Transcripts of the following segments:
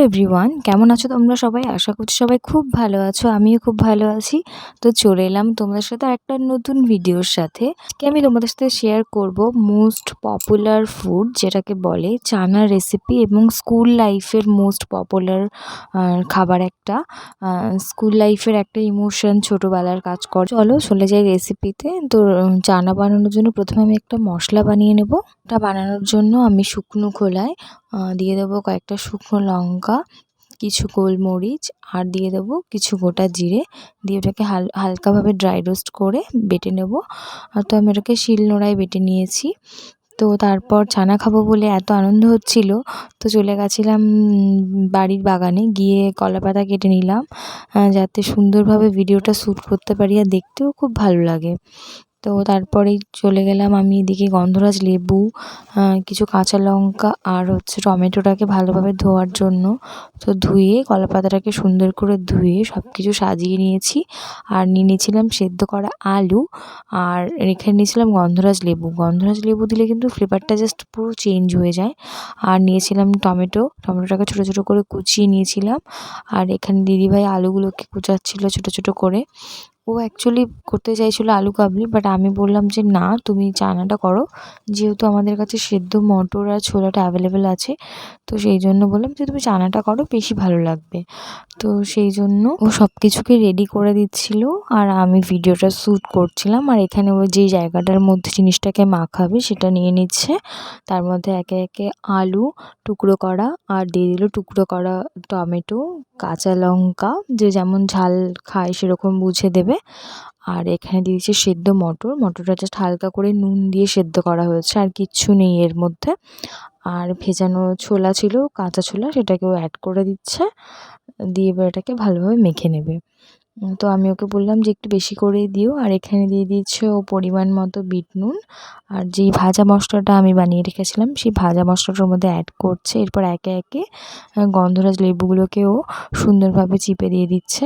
Hello everyone কেমন আছো তোমরা সবাই? আশা করছি সবাই খুব ভালো আছো, আমিও খুব ভালো আছি। তো চলে এলাম তোমাদের সাথে একটা নতুন ভিডিওর সাথে। আজকে আমি তোমাদের সাথে শেয়ার করব মোস্ট পপুলার ফুড যেটাকে বলে চানা রেসিপি এবং স্কুল লাইফের মোস্ট পপুলার খাবার একটা। স্কুল লাইফের একটা ইমোশন ছোটোবেলার কাজ কর চলো চলে যাই রেসিপিতে তো। চানা বানানোর জন্য প্রথমে আমি একটা মশলা বানিয়ে নেব। ওটা বানানোর জন্য আমি শুকনো খোলায় দিয়ে দেবো কয়েকটা শুকনো লঙ্কা কিছু গোলমরিচ আর দিয়ে দেবো কিছু গোটা জিরে। দিয়ে ওটাকে হাল, হালকাভাবে ড্রাই রোস্ট করে বেটে নেব। তো আমি ওটাকে শিলনোড়ায় বেটে নিয়েছি। তো তারপর ছানা খাব বলে এত আনন্দ হচ্ছিল, তো চলে গেছিলাম বাড়ির বাগানে। গিয়ে কলা পাতা কেটে নিলাম যাতে সুন্দরভাবে ভিডিওটা শ্যুট করতে পারি আর দেখতেও খুব ভালো লাগে। তো তারপরেই চলে গেলাম আমি এদিকে গন্ধরাজ লেবু কিছু কাঁচা লঙ্কা আর হচ্ছে টমেটোটাকে ভালোভাবে ধোয়ার জন্য। তো ধুয়ে কলা পাতাটাকে সুন্দর করে ধুয়ে সব কিছু সাজিয়ে নিয়েছি। আর নিয়ে নিয়েছিলাম সেদ্ধ করা আলু আর রেখে নিয়েছিলাম গন্ধরাজ লেবু। গন্ধরাজ লেবু দিলে কিন্তু ফ্লেভারটা জাস্ট পুরো চেঞ্জ হয়ে যায়। আর নিয়েছিলাম টমেটো, টমেটোটাকে ছোটো ছোটো করে কুচিয়ে নিয়েছিলাম। আর এখানে দিদিভাই আলুগুলোকে কুচাচ্ছিলো ছোটো ছোটো করে। ও অ্যাকচুয়ালি করতে চাইছিলো আলু কাবলি বাট আমি বললাম যে না, তুমি চানাটা করো। যেহেতু আমাদের কাছে সেদ্ধ মটর আর ছোলাটা অ্যাভেলেবেল আছে, তো সেই জন্য বললাম যে তুমি চানাটা করো, বেশি ভালো লাগবে। তো সেই জন্য ও সব কিছুকে রেডি করে দিচ্ছিল, আর আমি ভিডিওটা শ্যুট করছিলাম, আর এখানে ও যেই জায়গাটার মধ্যে জিনিসটাকে মাখাবে সেটা নিয়ে নিচ্ছে। তার মধ্যে একে একে আলু, টুকরো করা, আর দিয়ে দিল টুকরো করা টমেটো, কাঁচা লঙ্কা, যে যেমন ঝাল খায় সেরকম বুঝে দেবে। আর এখানে দিয়েছি সেদ্ধ মটর। মটরটা জাস্ট হালকা করে নুন দিয়ে সেদ্ধ করা হয়েছে, আর কিচ্ছু নেই এর মধ্যে। আর ভেজানো ছোলা ছিল, কাঁচা ছোলা, সেটাকেও অ্যাড করে দিচ্ছে। দিয়ে এবার এটাকে ভালোভাবে মেখে নেবে। তো আমি ওকে বললাম যে একটু বেশি করেই দিও, আর এখানে দিয়ে দিচ্ছে ও পরিমাণ মতো বিট নুন। আর যেই ভাজা মশলাটা আমি বানিয়ে রেখেছিলাম, সেই ভাজা মশলাটার মধ্যে অ্যাড করছে। এরপর একে একে গন্ধরাজ লেবুগুলোকেও সুন্দরভাবে চিপে দিয়ে দিচ্ছে।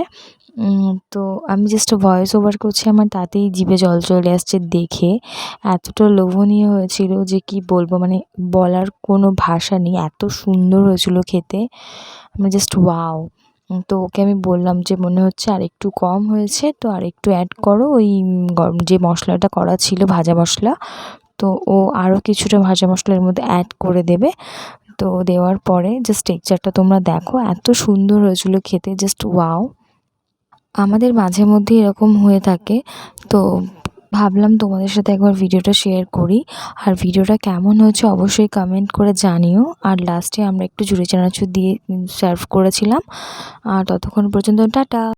তো আমি জাস্ট ভয়েস ওভার করছি আমার, তাতেই জিভে জল চলে আসছে দেখে। এতটা লোভনীয় হয়েছিল যে কি বলব মানে বলার কোনো ভাষা নেই। এত সুন্দর হয়েছিল খেতে। আমি জাস্ট ওয়াও তো ওকে আমি বললাম যে মনে হচ্ছে আর একটু কম হয়েছে, তো আর একটু অ্যাড করো ওই যে মশলাটা করা ছিল, ভাজা মশলা। তো ও আরও কিছুটা ভাজা মশলার মধ্যে অ্যাড করে দেবে। তো দেওয়ার পরে জাস্ট টেক্সচারটা তোমরা দেখো, এত সুন্দর হয়েছিল খেতে জাস্ট ওয়াও আমাদের মাঝে মধ্যে এরকম হয়ে থাকে। তো ভাবলাম তোমাদের সাথে একবার ভিডিওটা শেয়ার করি। আর ভিডিওটা কেমন হয়েছে অবশ্যই কমেন্ট করে জানিও। আর লাস্টে আমরা একটু জুড়ে চানাচুর দিয়ে সার্ভ করেছিলাম। আর ততক্ষণ পর্যন্ত টাটা!